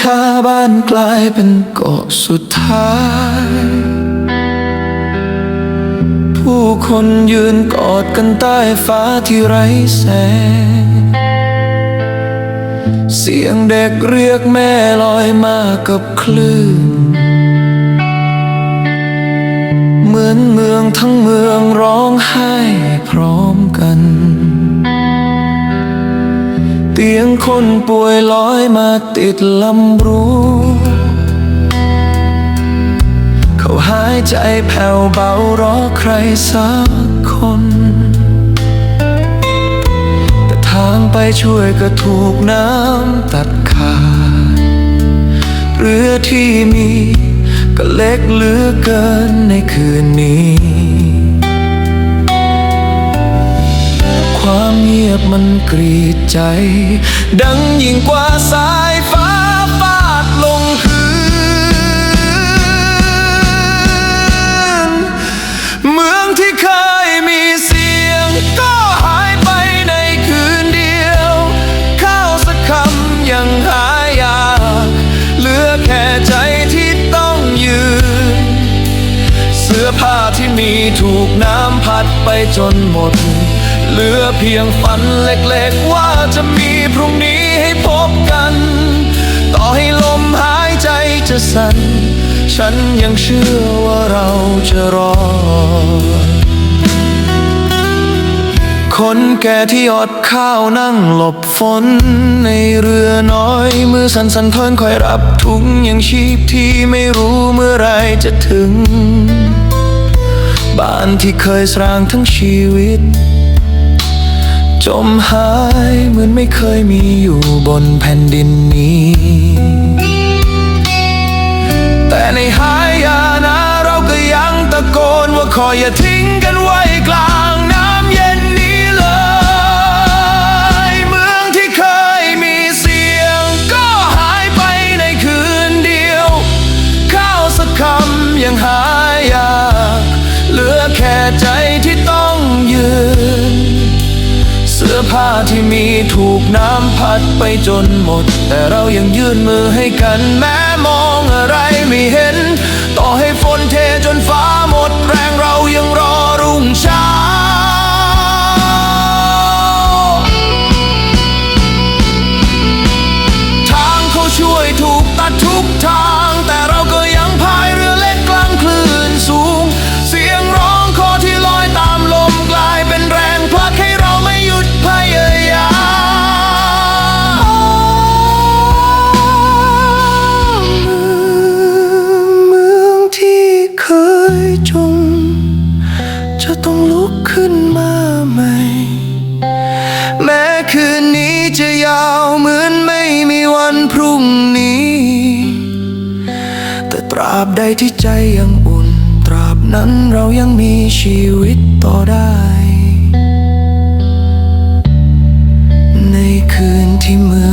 คาบ้านกลายเป็นเกาะสุดท้าย ผู้คนยืนกอดกันใต้ฟ้าที่ไร้แสง เสียงเด็กเรียกแม่ลอยมากับคลื่น เหมือนเมืองทั้งเมืองร้องไห้พร้อมกัน เตียงคนป่วยลอยมาติดลำรูเขาหายใจแผ่วเบารอใครสักคน แต่ทางไปช่วยก็ถูกน้ำตัดขาดเรือที่มีก็เล็กเหลือเกินในคืนนี้ ยบมันกรีดใจ ดังยิ่งกว่าสายฟ้าฟาดลงพื้น เมืองที่เคยมีเสียง ก็หายไปในคืนเดียว ข้าวสักคำยังหายากเหลือแค่ใจที่ต้องยืน เสื้อผ้าที่มีถูกน้ำพัดไปจนหมด เหลือเพียงฝันเล็กๆ ว่าจะมีพรุ่งนี้ให้พบกัน ต่อให้ลมหายใจจะสั่น ฉันยังเชื่อว่าเราจะรอ คนแก่ที่อดข้าวนั่งหลบฝน ในเรือน้อย มือสั่นสันเพิ่นคอยรับถุงยังชีพที่ไม่รู้เมื่อไรจะถึง บ้านที่เคยสร้างทั้งชีวิต จมหายเหมือนไม่เคยมีอยู่บนแผ่นดินนี้ แต่ในหายานะเราก็ยังตะโกนว่าขออย่าทิ้งกันไว้ ผ้าที่มีถูกน้ำพัดไปจนหมด แต่เรายังยื่นมือให้กันแม้มองอะไรไม่เห็น ต่อให้ฝนเทจน จมจะต้องลุกขึ้นมาใหม่ แม้คืนนี้จะยาวเหมือนไม่มีวันพรุ่งนี้ แต่ตราบใดที่ใจยังอุ่น ตราบนั้นเรายังมีชีวิตต่อได้ ในคืนที่เมือ